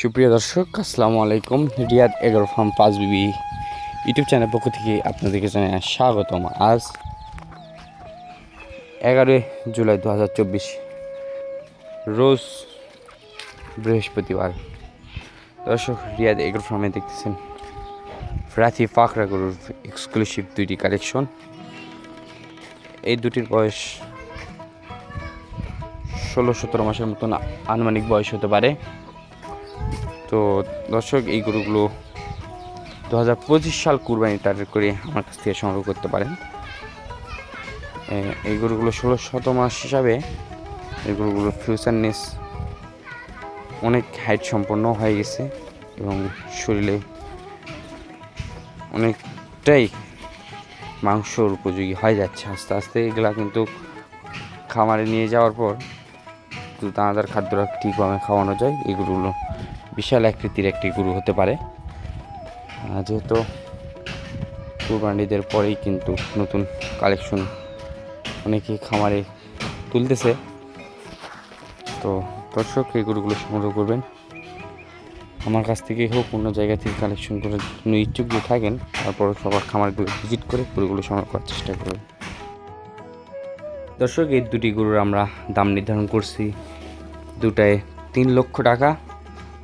সুপ্রিয় দর্শক, আসসালামু আলাইকুম। রিয়াদ এগারো ফার্ম পাঁচ বিবি ইউটিউব চ্যানেল পক্ষ থেকে আপনাদেরকে জানাই স্বাগতম। আজ এগারোই জুলাই দু হাজার চব্বিশ, রোজ বৃহস্পতিবার। দর্শক, রিয়াদ এগারো ফার্মে দেখতেছেন রাথি পাকড়া গরুর এক্সক্লুসিভ দুইটি কালেকশন এই দুটির বয়স ষোলো সতেরো মাসের মতন আনুমানিক বয়স হতে পারে। তো দর্শক, এই গরুগুলো দু হাজার পঁচিশ সাল কুরবানি টার্গেট করে আমার কাছ থেকে সংগ্রহ করতে পারেন। এই গরুগুলো ষোলো শত মাস হিসাবে এই গরুগুলোর ফিউচারনেস অনেক হাইট সম্পন্ন হয়ে গেছে এবং শরীরে অনেকটাই মাংসর উপযোগী হয়ে যাচ্ছে। আস্তে আস্তে এগুলা কিন্তু খামারে নিয়ে যাওয়ার পর দানাদার খাদ্যটা ঠিকভাবে খাওয়ানো যায়। এই গরুগুলো বিশাল আকৃতির একটি গরু হতে পারে। যেহেতু কুরবানিদের পরেই কিন্তু নতুন কালেকশন অনেকে খামারে তুলতেছে। তো দর্শক, এই গরুগুলো সংগ্রহ করবেন। আমার কাছ থেকে হোক অন্য জায়গা থেকে কালেকশন জন্য ইচ্ছুক যদি থাকেন তারপর সবার খামারগুলো ভিজিট করে গরুগুলো সংগ্রহ করার চেষ্টা করবেন। দর্শক, এই দুটি গরুর আমরা দাম নির্ধারণ করছি দুটায় তিন লক্ষ টাকা।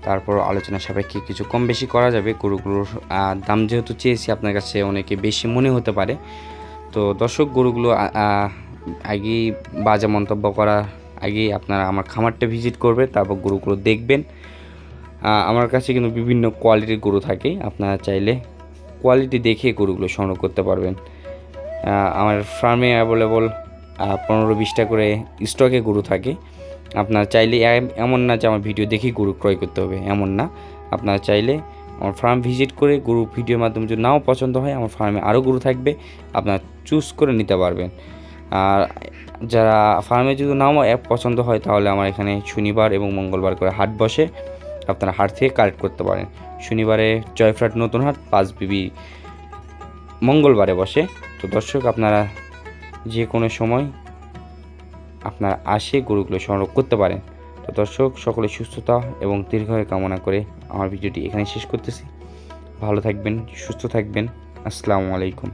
তারপর আলোচনা সাপেক্ষে কিছু কম বেশি করা যাবে? গরুগুলোর দাম যেহেতু চেয়েছি আপনার কাছে অনেকে বেশি মনে হতে পারে। তো দর্শক, গরুগুলো আগেই বাজে মন্তব্য করা, আগেই আপনারা আমার খামারটা ভিজিট করবে, তারপর গরুগুলো দেখবেন। আমার কাছে কিন্তু বিভিন্ন কোয়ালিটির গরু থাকে, আপনারা চাইলে কোয়ালিটি দেখে গরুগুলো সংগ্রহ করতে পারবেন। আমার ফার্মে অ্যাভেলেবল পনেরো বিশটা করে স্টকে গরু থাকে। আপনার চাইলে এমন না যে আমার ভিডিও দেখেই গরু ক্রয় করতে হবে, এমন না। আপনারা চাইলে আমার ফার্ম ভিজিট করে গরু ভিডিওর মাধ্যমে যদি নাও পছন্দ হয়, আমার ফার্মে আরও গরু থাকবে, আপনারা চুজ করে নিতে পারবেন। আর যারা ফার্মে যদি নাও অ্যাপ পছন্দ হয়, তাহলে আমার এখানে শনিবার এবং মঙ্গলবার করে হাট বসে আপনারা হাট থেকে কালেক্ট করতে পারেন। শনিবারে জয়ফ্রাট নতুন হাট, পাঁচ বিবি মঙ্গলবারে বসে। তো দর্শক, আপনারা যে কোনো সময় আপনার আসে গরুগুলো সংগ্রহ করতে পারেন। তো দর্শক, সকলে সুস্থতা এবং দীর্ঘায়ু কামনা করে আমার ভিডিওটি এখানে শেষ করতেছি। ভালো থাকবেন, সুস্থ থাকবেন। আসসালামু আলাইকুম।